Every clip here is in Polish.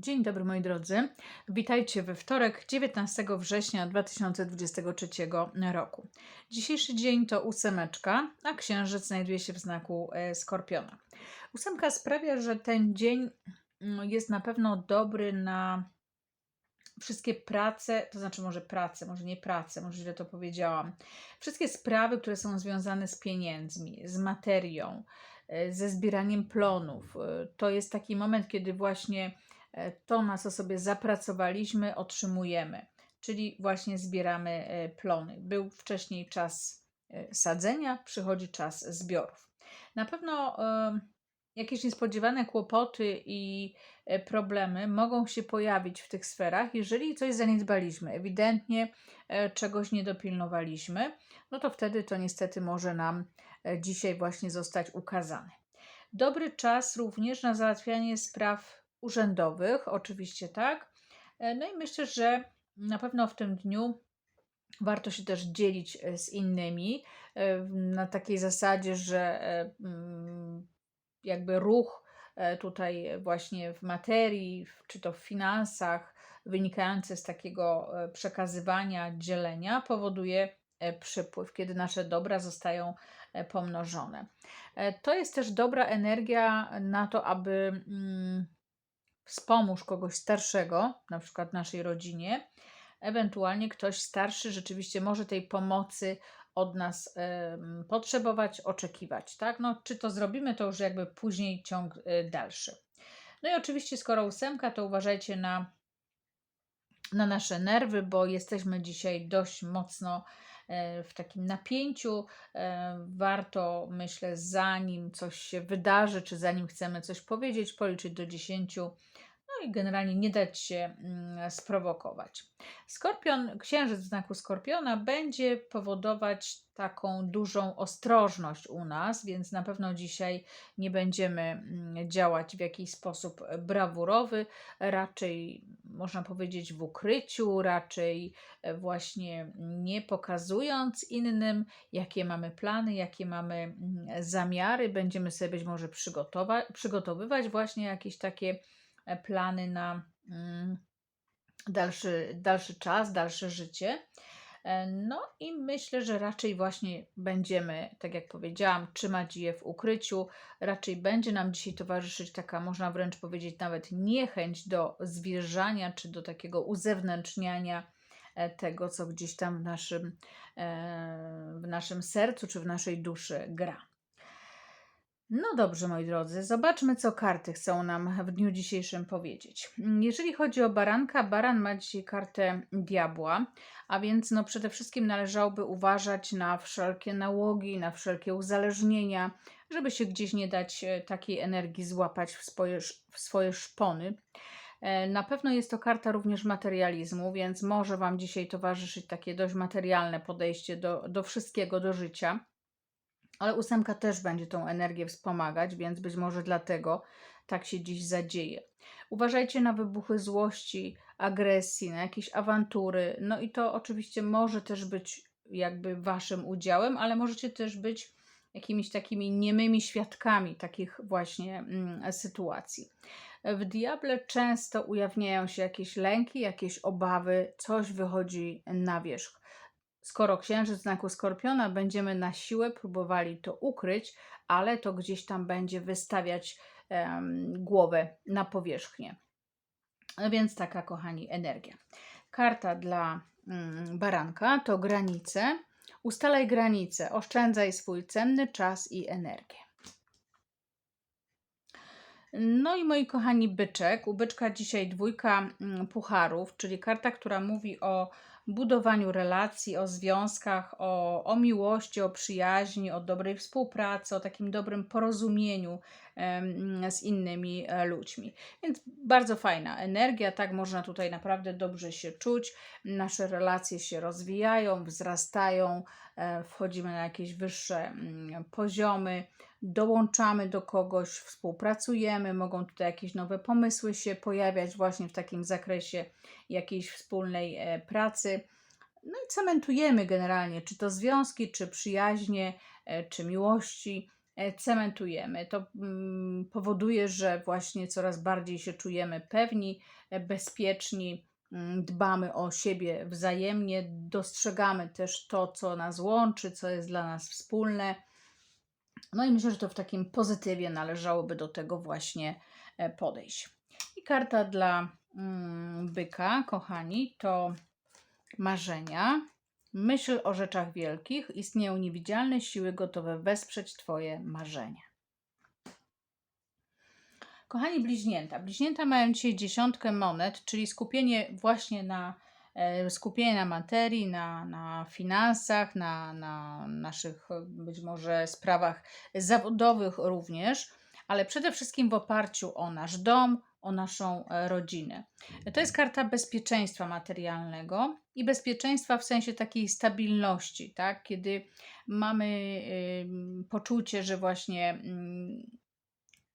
Dzień dobry moi drodzy. Witajcie we wtorek 19 września 2023 roku. Dzisiejszy dzień to ósemeczka, a księżyc znajduje się w znaku e, Skorpiona. Ósemka sprawia, że ten dzień mm, jest na pewno dobry na wszystkie prace, to znaczy może prace, może nie prace, może źle to powiedziałam. Wszystkie sprawy, które są związane z pieniędzmi, z materią, e, ze zbieraniem plonów. E, To jest taki moment, kiedy właśnie to, na co sobie zapracowaliśmy, otrzymujemy. Czyli właśnie zbieramy e, plony. Był wcześniej czas e, sadzenia, przychodzi czas zbiorów. Na pewno e, jakieś niespodziewane kłopoty i e, problemy mogą się pojawić w tych sferach, jeżeli coś zaniedbaliśmy, ewidentnie e, czegoś nie dopilnowaliśmy, no to wtedy to niestety może nam e, dzisiaj właśnie zostać ukazane. Dobry czas również na załatwianie spraw urzędowych, oczywiście tak. E, No i myślę, że na pewno w tym dniu warto się też dzielić e, z innymi e, na takiej zasadzie, że mm, jakby ruch tutaj właśnie w materii, czy to w finansach, wynikający z takiego przekazywania, dzielenia, powoduje przypływ, kiedy nasze dobra zostają pomnożone. To jest też dobra energia na to, aby mm, wspomóż kogoś starszego, na przykład naszej rodzinie, ewentualnie ktoś starszy rzeczywiście może tej pomocy od nas em, potrzebować, oczekiwać, tak? No, czy to zrobimy, to już jakby później ciąg y, dalszy. No i oczywiście, skoro ósemka, to uważajcie na, na nasze nerwy, bo jesteśmy dzisiaj dość mocno e, w takim napięciu. E, Warto, myślę, zanim coś się wydarzy, czy zanim chcemy coś powiedzieć, policzyć do 10 no i generalnie nie dać się mm, sprowokować. Skorpion, księżyc w znaku skorpiona będzie powodować taką dużą ostrożność u nas, więc na pewno dzisiaj nie będziemy mm, działać w jakiś sposób brawurowy, raczej można powiedzieć w ukryciu, raczej e, właśnie nie pokazując innym, jakie mamy plany, jakie mamy mm, zamiary. Będziemy sobie być może przygotowywać właśnie jakieś takie plany na mm, dalszy, dalszy czas, dalsze życie. E, No i myślę, że raczej właśnie będziemy, tak jak powiedziałam, trzymać je w ukryciu. Raczej będzie nam dzisiaj towarzyszyć taka, można wręcz powiedzieć, nawet niechęć do zwierzania czy do takiego uzewnętrzniania e, tego, co gdzieś tam w naszym, e, w naszym sercu czy w naszej duszy gra. No dobrze, moi drodzy, zobaczmy, co karty chcą nam w dniu dzisiejszym powiedzieć. Jeżeli chodzi o baranka, baran ma dzisiaj kartę diabła, a więc no przede wszystkim należałoby uważać na wszelkie nałogi, na wszelkie uzależnienia, żeby się gdzieś nie dać e, takiej energii złapać w swoje, w swoje szpony. E, Na pewno jest to karta również materializmu, więc może Wam dzisiaj towarzyszyć takie dość materialne podejście do, do wszystkiego, do życia. Ale ósemka też będzie tą energię wspomagać, więc być może dlatego tak się dziś zadzieje. Uważajcie na wybuchy złości, agresji, na jakieś awantury. No i to oczywiście może też być jakby waszym udziałem, ale możecie też być jakimiś takimi niemymi świadkami takich właśnie mm, sytuacji. W diable często ujawniają się jakieś lęki, jakieś obawy, coś wychodzi na wierzch. Skoro księżyc w znaku skorpiona, będziemy na siłę próbowali to ukryć, ale to gdzieś tam będzie wystawiać em, głowę na powierzchnię. No Więc taka, kochani, energia. Karta dla mm, baranka to granice. Ustalaj granice, oszczędzaj swój cenny czas i energię. No i moi kochani byczek, u byczka dzisiaj dwójka mm, pucharów, czyli karta, która mówi o budowaniu relacji, o związkach, o, o miłości, o przyjaźni, o dobrej współpracy, o takim dobrym porozumieniu z innymi e, ludźmi. Więc bardzo fajna energia, tak można tutaj naprawdę dobrze się czuć. Nasze relacje się rozwijają, wzrastają, e, wchodzimy na jakieś wyższe mm, poziomy dołączamy do kogoś, współpracujemy, mogą tutaj jakieś nowe pomysły się pojawiać właśnie w takim zakresie jakiejś wspólnej e, pracy. No i cementujemy generalnie, czy to związki, czy przyjaźnie, czy miłości. E, cementujemy. To mm, powoduje, że właśnie coraz bardziej się czujemy pewni, e, bezpieczni, mm, dbamy o siebie wzajemnie, dostrzegamy też to, co nas łączy, co jest dla nas wspólne. No i myślę, że to w takim pozytywie należałoby do tego właśnie e, podejść. I karta dla mm, byka, kochani, to marzenia. Myśl o rzeczach wielkich. Istnieją niewidzialne siły gotowe wesprzeć Twoje marzenia. Kochani bliźnięta, bliźnięta mają dzisiaj dziesiątkę monet, czyli skupienie właśnie na e, skupienie na materii, na, na finansach, na, na naszych e, być może sprawach zawodowych również, ale przede wszystkim w oparciu o nasz dom, o naszą e, rodzinę. To jest karta bezpieczeństwa materialnego i bezpieczeństwa w sensie takiej stabilności, tak? Kiedy mamy poczucie, że właśnie y,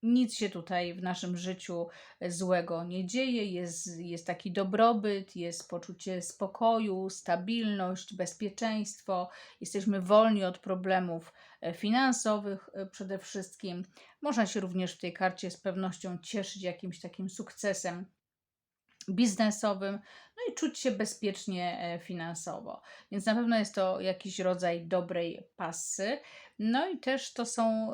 nic się tutaj w naszym życiu złego nie dzieje, jest, jest taki dobrobyt, jest poczucie spokoju, stabilność, bezpieczeństwo, jesteśmy wolni od problemów e, finansowych e, przede wszystkim. Można się również w tej karcie z pewnością cieszyć jakimś takim sukcesem biznesowym, no i czuć się bezpiecznie e, finansowo. Więc na pewno jest to jakiś rodzaj dobrej pasy. No i też to są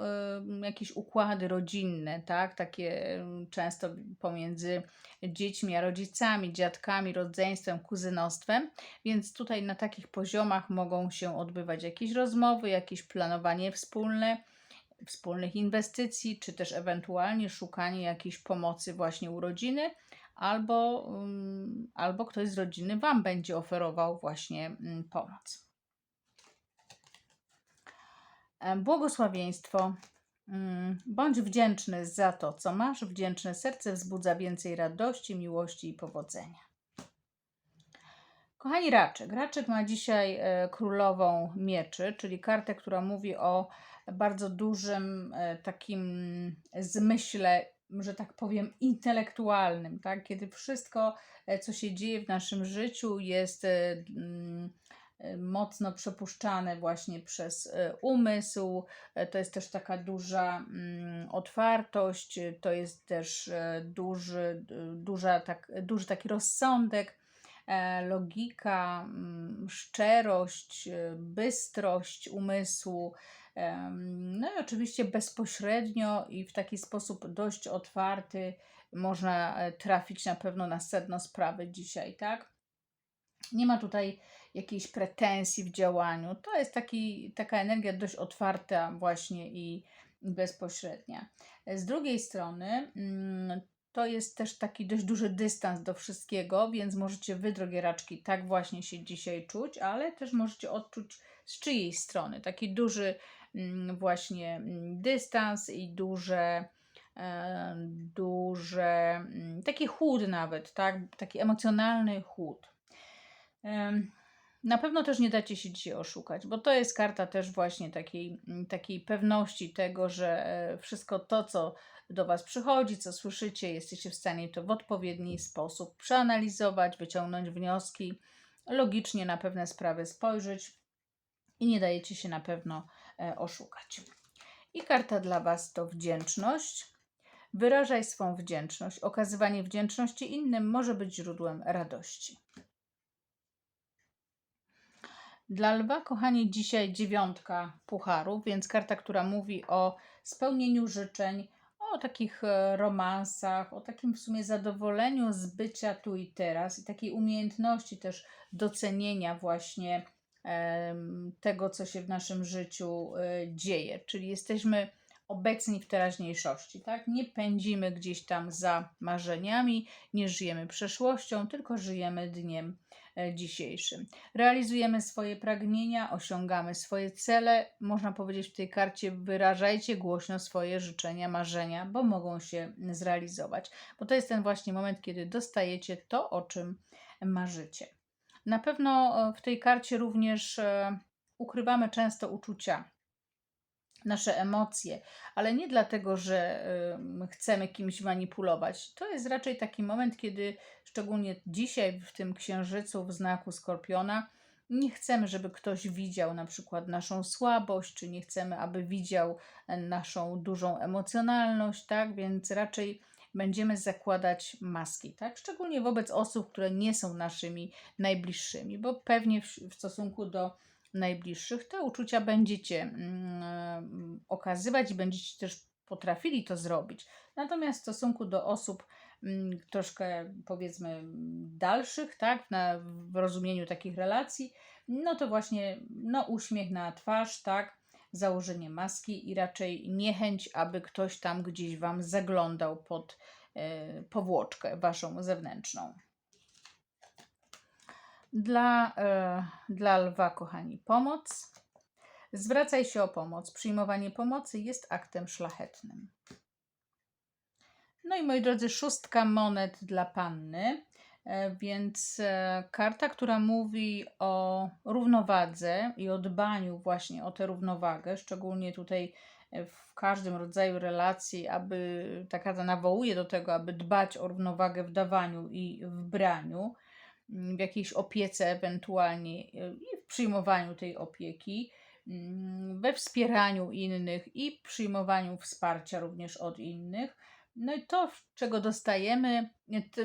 jakieś układy rodzinne, tak? Takie często pomiędzy dziećmi a rodzicami, dziadkami, rodzeństwem, kuzynostwem. Więc tutaj na takich poziomach mogą się odbywać jakieś rozmowy, jakieś planowanie wspólne wspólnych inwestycji, czy też ewentualnie szukanie jakiejś pomocy właśnie u rodziny, albo, albo ktoś z rodziny Wam będzie oferował właśnie mm, pomoc. Błogosławieństwo. Mm, bądź wdzięczny za to, co masz. Wdzięczne serce wzbudza więcej radości, miłości i powodzenia. Kochani Raczek. Raczek ma dzisiaj e, królową mieczy, czyli kartę, która mówi o bardzo dużym e, takim zmyśle, że tak powiem, intelektualnym, tak? kiedy wszystko, e, co się dzieje w naszym życiu, jest mm, mocno przepuszczane właśnie przez e, umysł. E, to jest też taka duża mm, otwartość, to jest też e, duży, duża, tak, duży taki rozsądek, logika, mm, szczerość, bystrość umysłu. No i oczywiście bezpośrednio i w taki sposób dość otwarty można trafić na pewno na sedno sprawy dzisiaj, tak? Nie ma tutaj jakiejś pretensji w działaniu. To jest taki, taka energia dość otwarta właśnie i bezpośrednia. Z drugiej strony mm, to jest też taki dość duży dystans do wszystkiego, więc możecie wy, drogie raczki, tak właśnie się dzisiaj czuć, ale też możecie odczuć z czyjej strony taki duży właśnie mm, dystans i duże e, duże, taki chłód nawet, tak? taki emocjonalny chłód. Na pewno też nie dacie się dzisiaj oszukać, bo to jest karta też właśnie takiej, mm, takiej pewności tego, że e, wszystko to, co do Was przychodzi, co słyszycie, jesteście w stanie to w odpowiedni sposób przeanalizować, wyciągnąć wnioski, logicznie na pewne sprawy spojrzeć i nie dajecie się na pewno oszukać. I karta dla Was to wdzięczność. Wyrażaj swą wdzięczność. Okazywanie wdzięczności innym może być źródłem radości. Dla lwa, kochani, dzisiaj dziewiątka pucharów, więc karta, która mówi o spełnieniu życzeń, o takich e, romansach, o takim w sumie zadowoleniu z bycia tu i teraz i takiej umiejętności też docenienia właśnie tego, co się w naszym życiu e, dzieje. Czyli jesteśmy obecni w teraźniejszości, tak? Nie pędzimy gdzieś tam za marzeniami, nie żyjemy przeszłością, tylko żyjemy dniem E, dzisiejszym. Realizujemy swoje pragnienia, osiągamy swoje cele. Można powiedzieć w tej karcie: wyrażajcie głośno swoje życzenia, marzenia, bo mogą się zrealizować. Bo to jest ten właśnie moment, kiedy dostajecie to, o czym marzycie. Na pewno e, w tej karcie również e, ukrywamy często uczucia nasze emocje, ale nie dlatego, że chcemy kimś manipulować. To jest raczej taki moment, kiedy szczególnie dzisiaj w tym księżycu w znaku skorpiona Nie chcemy, żeby ktoś widział na przykład naszą słabość, czy nie chcemy, aby widział e, naszą dużą emocjonalność, tak? Więc raczej będziemy zakładać maski, tak? Szczególnie wobec osób, które nie są naszymi najbliższymi, bo pewnie w, w stosunku do najbliższych te uczucia będziecie mm, e, okazywać i będziecie też potrafili to zrobić. Natomiast w stosunku do osób mm, troszkę powiedzmy dalszych, tak, na, w rozumieniu takich relacji, no to właśnie no, uśmiech na twarz, tak, założenie maski i raczej niechęć, aby ktoś tam gdzieś Wam zaglądał pod e, powłoczkę Waszą zewnętrzną. Dla, e, dla lwa, kochani, pomoc. Zwracaj się o pomoc. Przyjmowanie pomocy jest aktem szlachetnym. No i moi drodzy, szóstka monet dla panny. E, więc e, karta, która mówi o równowadze i o dbaniu właśnie o tę równowagę, szczególnie tutaj e, w każdym rodzaju relacji, aby ta karta nawołuje do tego, aby dbać o równowagę w dawaniu i w braniu, mm, w jakiejś opiece ewentualnie i w przyjmowaniu tej opieki, mm, we wspieraniu innych i przyjmowaniu wsparcia również od innych no i to, czego dostajemy,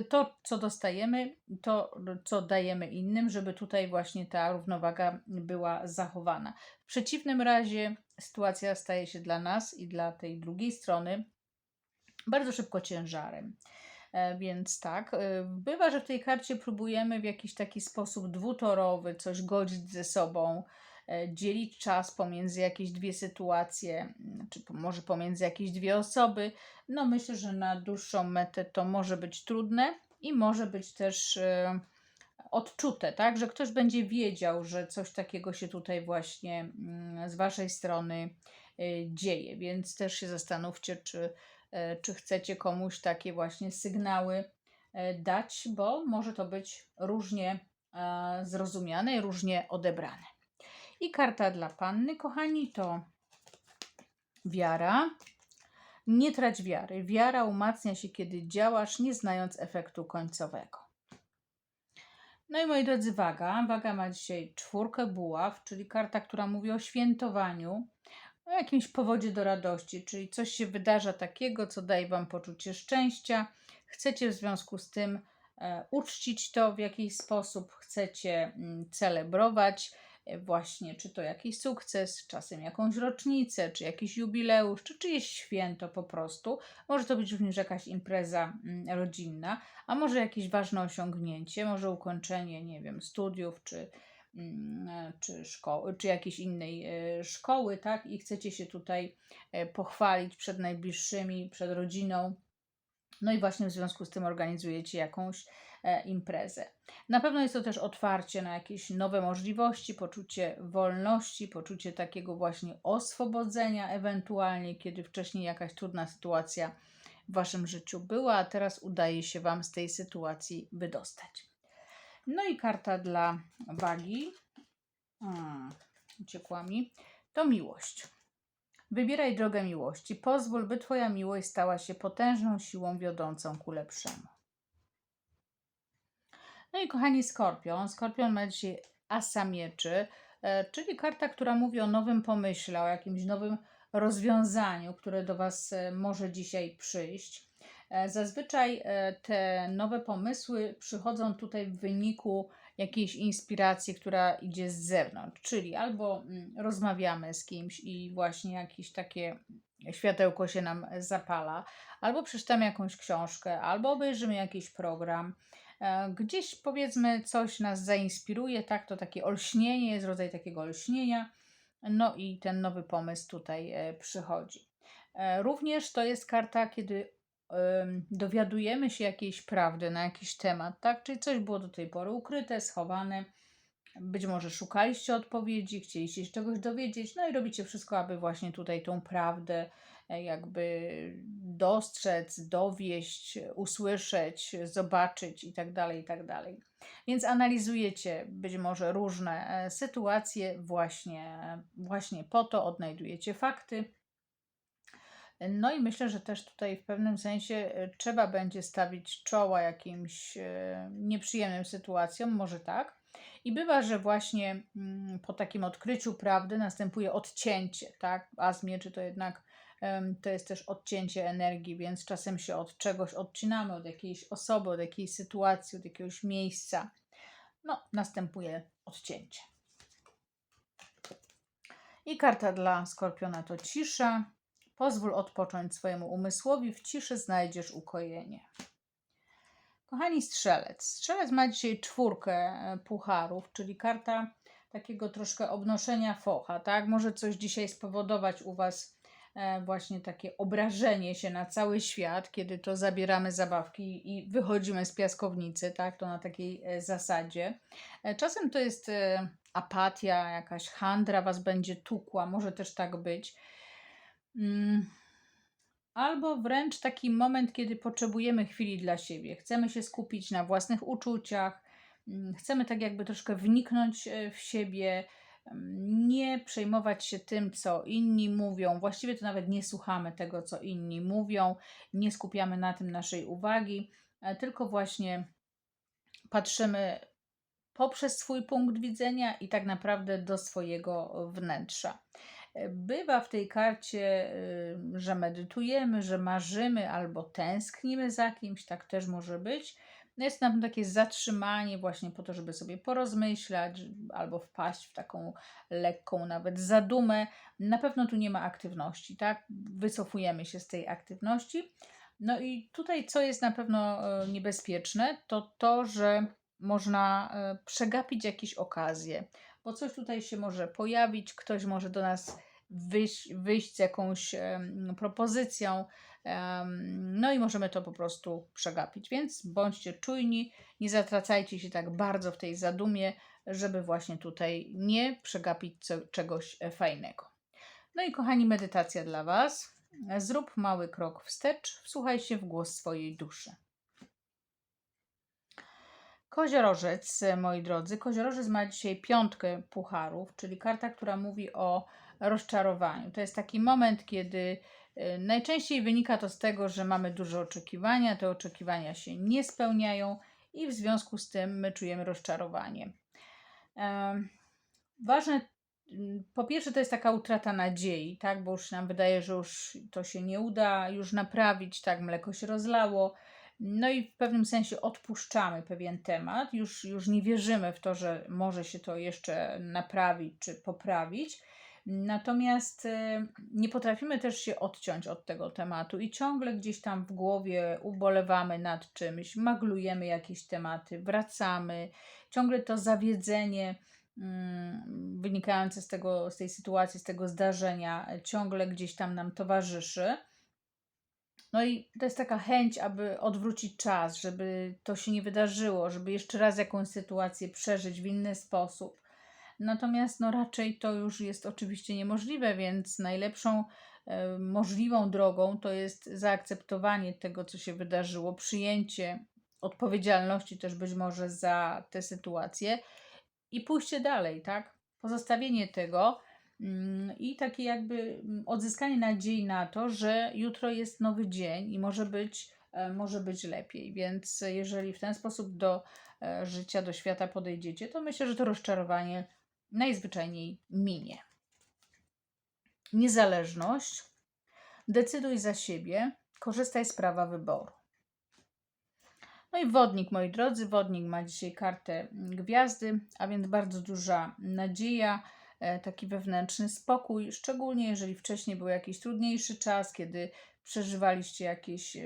to, co dostajemy, to, co dajemy innym, żeby tutaj właśnie ta równowaga była zachowana. W przeciwnym razie sytuacja staje się dla nas i dla tej drugiej strony bardzo szybko ciężarem. E, więc tak, e, bywa, że w tej karcie próbujemy w jakiś taki sposób dwutorowy coś godzić ze sobą, dzielić czas pomiędzy jakieś dwie sytuacje, czy może pomiędzy jakieś dwie osoby. No myślę, że na dłuższą metę to może być trudne i może być też e, odczute, tak, że ktoś będzie wiedział, że coś takiego się tutaj właśnie mm, z waszej strony e, dzieje, więc też się zastanówcie, czy, czy chcecie komuś takie właśnie sygnały dać, bo może to być różnie zrozumiane i różnie odebrane. I karta dla panny, kochani, to wiara. Nie trać wiary. Wiara umacnia się, kiedy działasz, nie znając efektu końcowego. No i moi drodzy, waga. Waga ma dzisiaj czwórkę buław, czyli karta, która mówi o świętowaniu, o jakimś powodzie do radości, czyli coś się wydarza takiego, co daje Wam poczucie szczęścia. Chcecie w związku z tym e, uczcić to w jakiś sposób, chcecie mm, celebrować właśnie, czy to jakiś sukces, czasem jakąś rocznicę, czy jakiś jubileusz, czy czyjeś święto po prostu. Może to być również jakaś impreza mm, rodzinna, a może jakieś ważne osiągnięcie, może ukończenie, nie wiem, studiów, czy, mm, czy szkoły, czy jakiejś innej e, szkoły, tak? I chcecie się tutaj e, pochwalić przed najbliższymi, przed rodziną. No i właśnie w związku z tym organizujecie jakąś E, imprezę. Na pewno jest to też otwarcie na jakieś nowe możliwości, poczucie wolności, poczucie takiego właśnie oswobodzenia, ewentualnie, kiedy wcześniej jakaś trudna sytuacja w waszym życiu była, a teraz udaje się wam z tej sytuacji wydostać. No i karta dla wagi. Hmm, uciekła mi. To miłość. Wybieraj drogę miłości. Pozwól, by Twoja miłość stała się potężną siłą wiodącą ku lepszemu. No i kochani Skorpion. Skorpion ma dzisiaj asa mieczy, e, czyli karta, która mówi o nowym pomyśle, o jakimś nowym rozwiązaniu, które do Was e, może dzisiaj przyjść. E, zazwyczaj te nowe pomysły przychodzą tutaj w wyniku jakiejś inspiracji, która idzie z zewnątrz, czyli albo mm, rozmawiamy z kimś i właśnie jakieś takie światełko się nam zapala, albo przeczytamy jakąś książkę, albo obejrzymy jakiś program, gdzieś powiedzmy coś nas zainspiruje, tak, to takie olśnienie, jest rodzaj takiego olśnienia, no i ten nowy pomysł tutaj e, przychodzi. E, również to jest karta, kiedy dowiadujemy się jakiejś prawdy na jakiś temat, tak, czyli coś było do tej pory ukryte, schowane, być może szukaliście odpowiedzi, chcieliście się czegoś dowiedzieć, no i robicie wszystko, aby właśnie tutaj tą prawdę E, jakby dostrzec, dowieść, usłyszeć, zobaczyć itd., tak itd. Tak Więc analizujecie być może różne e, sytuacje właśnie, właśnie po to, odnajdujecie fakty. No i myślę, że też tutaj w pewnym sensie e, trzeba będzie stawić czoła jakimś nieprzyjemnym sytuacjom, może tak, I bywa, że właśnie mm, po takim odkryciu prawdy następuje odcięcie, tak? As mieczy to jednak to jest też odcięcie energii, więc czasem się od czegoś odcinamy, od jakiejś osoby, od jakiejś sytuacji, od jakiegoś miejsca. No, następuje odcięcie. I karta dla skorpiona to cisza. Pozwól odpocząć swojemu umysłowi, w ciszy znajdziesz ukojenie. Kochani strzelec. Strzelec ma dzisiaj czwórkę e, pucharów, czyli karta takiego troszkę obnoszenia focha, tak? Może coś dzisiaj spowodować u Was właśnie takie obrażenie się na cały świat, kiedy to zabieramy zabawki i wychodzimy z piaskownicy, tak? To na takiej e, zasadzie. E, Czasem to jest e, apatia, jakaś handra Was będzie tukła, może też tak być. Mm, Albo wręcz taki moment, kiedy potrzebujemy chwili dla siebie. Chcemy się skupić na własnych uczuciach, mm, chcemy tak jakby troszkę wniknąć e, w siebie, nie przejmować się tym, co inni mówią. Właściwie to nawet nie słuchamy tego, co inni mówią, nie skupiamy na tym naszej uwagi, e, tylko właśnie patrzymy poprzez swój punkt widzenia i tak naprawdę do swojego wnętrza. Bywa w tej karcie, że medytujemy, że marzymy albo tęsknimy za kimś, tak też może być. No jest nam takie zatrzymanie właśnie po to, żeby sobie porozmyślać albo wpaść w taką lekką nawet zadumę. Na pewno tu nie ma aktywności, tak? Wycofujemy się z tej aktywności. No i tutaj, co jest na pewno e, niebezpieczne, to to, że można e, przegapić jakieś okazje, bo coś tutaj się może pojawić, ktoś może do nas wyjść, wyjść z jakąś propozycją, no i możemy to po prostu przegapić. Więc bądźcie czujni, nie zatracajcie się tak bardzo w tej zadumie, żeby właśnie tutaj nie przegapić czegoś e, fajnego. No i kochani, medytacja dla Was. Zrób mały krok wstecz, wsłuchaj się w głos swojej duszy. Koziorożec, moi drodzy. Koziorożec ma dzisiaj piątkę pucharów, czyli karta, która mówi o rozczarowaniu. To jest taki moment, kiedy y, najczęściej wynika to z tego, że mamy duże oczekiwania, te oczekiwania się nie spełniają i w związku z tym my czujemy rozczarowanie. Ważne, mm, po pierwsze, to jest taka utrata nadziei, tak, bo już nam wydaje, że już to się nie uda już naprawić, tak, mleko się rozlało. No i w pewnym sensie odpuszczamy pewien temat, już, już nie wierzymy w to, że może się to jeszcze naprawić czy poprawić. Natomiast y, nie potrafimy też się odciąć od tego tematu i ciągle gdzieś tam w głowie ubolewamy nad czymś, maglujemy jakieś tematy, wracamy, ciągle to zawiedzenie mm, wynikające z, tego, z tej sytuacji, z tego zdarzenia, ciągle gdzieś tam nam towarzyszy. No i to jest taka chęć, aby odwrócić czas, żeby to się nie wydarzyło, żeby jeszcze raz jakąś sytuację przeżyć w inny sposób. Natomiast no raczej to już jest oczywiście niemożliwe, więc najlepszą e, możliwą drogą to jest zaakceptowanie tego, co się wydarzyło, przyjęcie odpowiedzialności też być może za tę sytuację i pójście dalej, tak? Pozostawienie tego mm, i takie jakby mm, odzyskanie nadziei na to, że jutro jest nowy dzień i może być, e, może być lepiej. Więc jeżeli w ten sposób do e, życia, do świata podejdziecie, to myślę, że to rozczarowanie najzwyczajniej minie. Niezależność. Decyduj za siebie, korzystaj z prawa wyboru. No i wodnik, moi drodzy, wodnik ma dzisiaj kartę gwiazdy, a więc bardzo duża nadzieja, e, taki wewnętrzny spokój, szczególnie jeżeli wcześniej był jakiś trudniejszy czas, kiedy przeżywaliście jakieś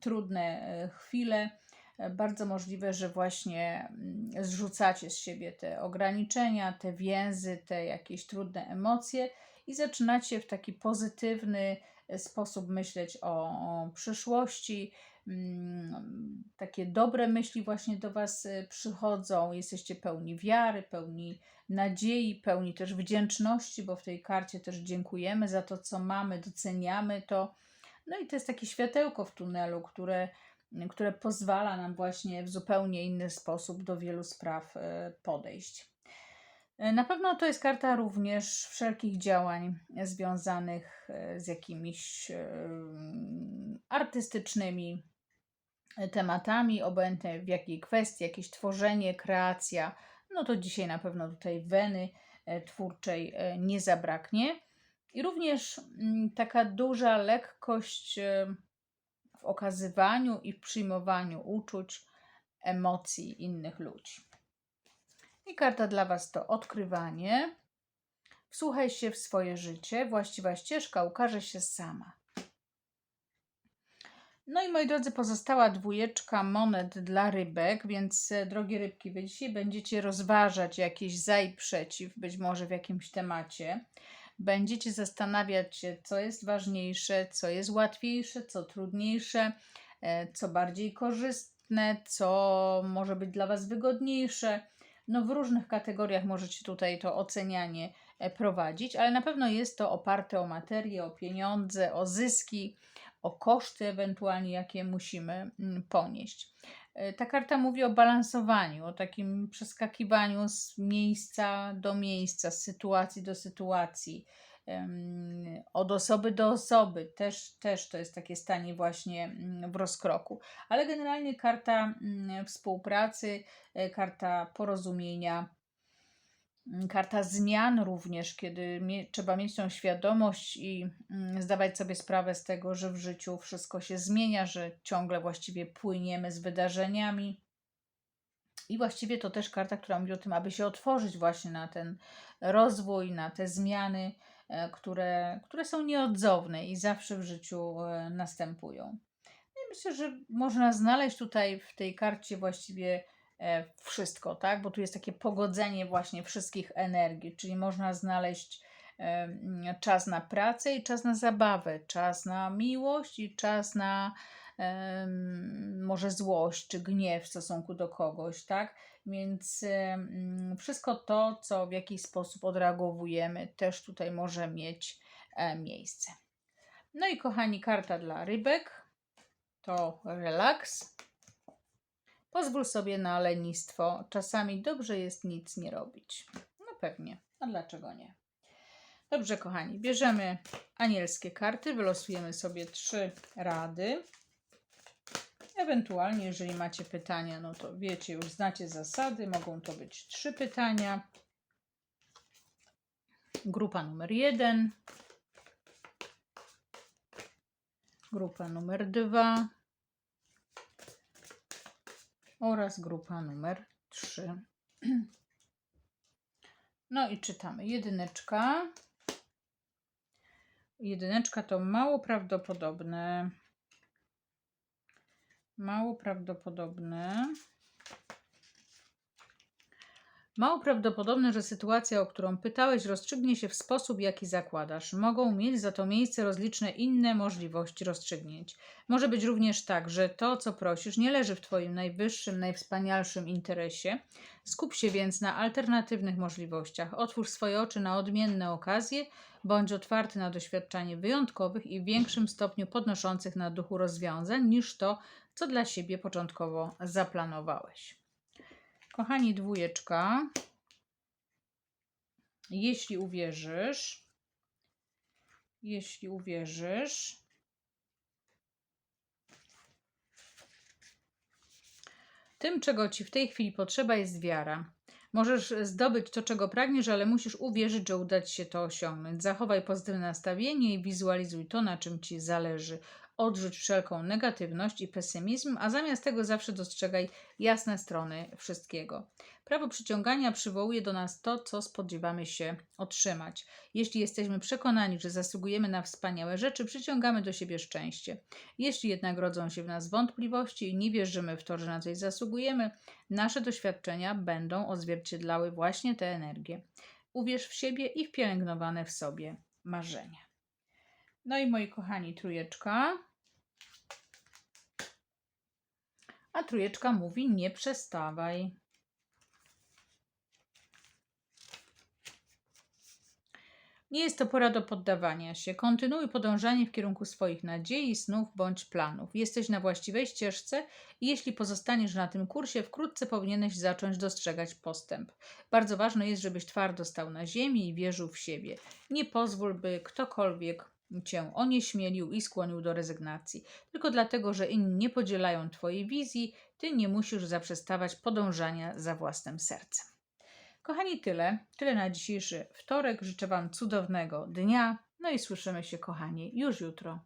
trudne e, chwile bardzo możliwe, że właśnie mm, zrzucacie z siebie te ograniczenia, te więzy, te jakieś trudne emocje i zaczynacie w taki pozytywny e, sposób myśleć o, o przyszłości. Mm, takie dobre myśli właśnie do Was e, przychodzą, jesteście pełni wiary, pełni nadziei, pełni też wdzięczności, bo w tej karcie też dziękujemy za to, co mamy, doceniamy to. No i to jest takie światełko w tunelu, które które pozwala nam właśnie w zupełnie inny sposób do wielu spraw e, podejść. E, na pewno to jest karta również wszelkich działań związanych e, z jakimiś artystycznymi tematami, obojętnie w jakiej kwestii, jakieś tworzenie, kreacja. no to dzisiaj na pewno tutaj weny twórczej nie zabraknie. I również mm, taka duża lekkość w okazywaniu i przyjmowaniu uczuć, emocji innych ludzi. I karta dla Was to odkrywanie. Wsłuchaj się w swoje życie, właściwa ścieżka ukaże się sama. No i moi drodzy, pozostała dwójeczka monet dla rybek, więc e, drogie rybki, wy dzisiaj będziecie rozważać jakieś za i przeciw, być może w jakimś temacie. Będziecie zastanawiać się, co jest ważniejsze, co jest łatwiejsze, co trudniejsze, e, co bardziej korzystne, co może być dla Was wygodniejsze. No w różnych kategoriach możecie tutaj to ocenianie e, prowadzić, ale na pewno jest to oparte o materię, o pieniądze, o zyski, o koszty ewentualnie, jakie musimy mm, ponieść. E, ta karta mówi o balansowaniu, o takim przeskakiwaniu z miejsca do miejsca, z sytuacji do sytuacji, od osoby do osoby. Też, też to jest takie stanie właśnie mm, w rozkroku. Ale generalnie karta mm, współpracy, e, karta porozumienia, karta zmian również, kiedy mie trzeba mieć tą świadomość i mm, zdawać sobie sprawę z tego, że w życiu wszystko się zmienia, że ciągle właściwie płyniemy z wydarzeniami. I właściwie to też karta, która mówi o tym, aby się otworzyć właśnie na ten rozwój, na te zmiany, e, które, które są nieodzowne i zawsze w życiu e, następują. No I myślę, że można znaleźć tutaj w tej karcie właściwie wszystko, tak? Bo tu jest takie pogodzenie właśnie wszystkich energii, czyli można znaleźć czas na pracę i czas na zabawę, czas na miłość i czas na może złość czy gniew w stosunku do kogoś, tak? Więc wszystko to, co w jakiś sposób odreagowujemy, też tutaj może mieć e, miejsce. No i kochani, karta dla rybek to relaks. Pozwól sobie na lenistwo. Czasami dobrze jest nic nie robić. No pewnie. A dlaczego nie? Dobrze, kochani, bierzemy anielskie karty, wylosujemy sobie trzy rady. Ewentualnie, jeżeli macie pytania, no to wiecie, już znacie zasady, mogą to być trzy pytania. Grupa numer jeden. Grupa numer dwa oraz grupa numer 3. No i czytamy. Jedyneczka. Jedyneczka to mało prawdopodobne. Mało prawdopodobne. Mało prawdopodobne, że sytuacja, o którą pytałeś, rozstrzygnie się w sposób, jaki zakładasz. Mogą mieć za to miejsce rozliczne inne możliwości rozstrzygnięć. Może być również tak, że to, co prosisz, nie leży w Twoim najwyższym, najwspanialszym interesie. Skup się więc na alternatywnych możliwościach. Otwórz swoje oczy na odmienne okazje, bądź otwarty na doświadczanie wyjątkowych i w większym stopniu podnoszących na duchu rozwiązań niż to, co dla siebie początkowo zaplanowałeś. Kochani, dwójeczka. Jeśli uwierzysz, jeśli uwierzysz, tym, czego ci w tej chwili potrzeba, jest wiara. Możesz zdobyć to, czego pragniesz, ale musisz uwierzyć, że uda ci się to osiągnąć. Zachowaj pozytywne nastawienie i wizualizuj to, na czym ci zależy. Odrzuć wszelką negatywność i pesymizm, a zamiast tego zawsze dostrzegaj jasne strony wszystkiego. Prawo przyciągania przywołuje do nas to, co spodziewamy się otrzymać. Jeśli jesteśmy przekonani, że zasługujemy na wspaniałe rzeczy, przyciągamy do siebie szczęście. Jeśli jednak rodzą się w nas wątpliwości i nie wierzymy w to, że na coś zasługujemy, nasze doświadczenia będą odzwierciedlały właśnie te energie. Uwierz w siebie i w pielęgnowane w sobie marzenia. No i moi kochani, trójeczka. A trójeczka mówi: nie przestawaj. Nie jest to pora do poddawania się. Kontynuuj podążanie w kierunku swoich nadziei, snów bądź planów. Jesteś na właściwej ścieżce i jeśli pozostaniesz na tym kursie, wkrótce powinieneś zacząć dostrzegać postęp. Bardzo ważne jest, żebyś twardo stał na ziemi i wierzył w siebie. Nie pozwól, by ktokolwiek cię onieśmielił i skłonił do rezygnacji. Tylko dlatego, że inni nie podzielają Twojej wizji, Ty nie musisz zaprzestawać podążania za własnym sercem. Kochani, tyle. Tyle na dzisiejszy wtorek. Życzę Wam cudownego dnia. No i słyszymy się, kochani, już jutro.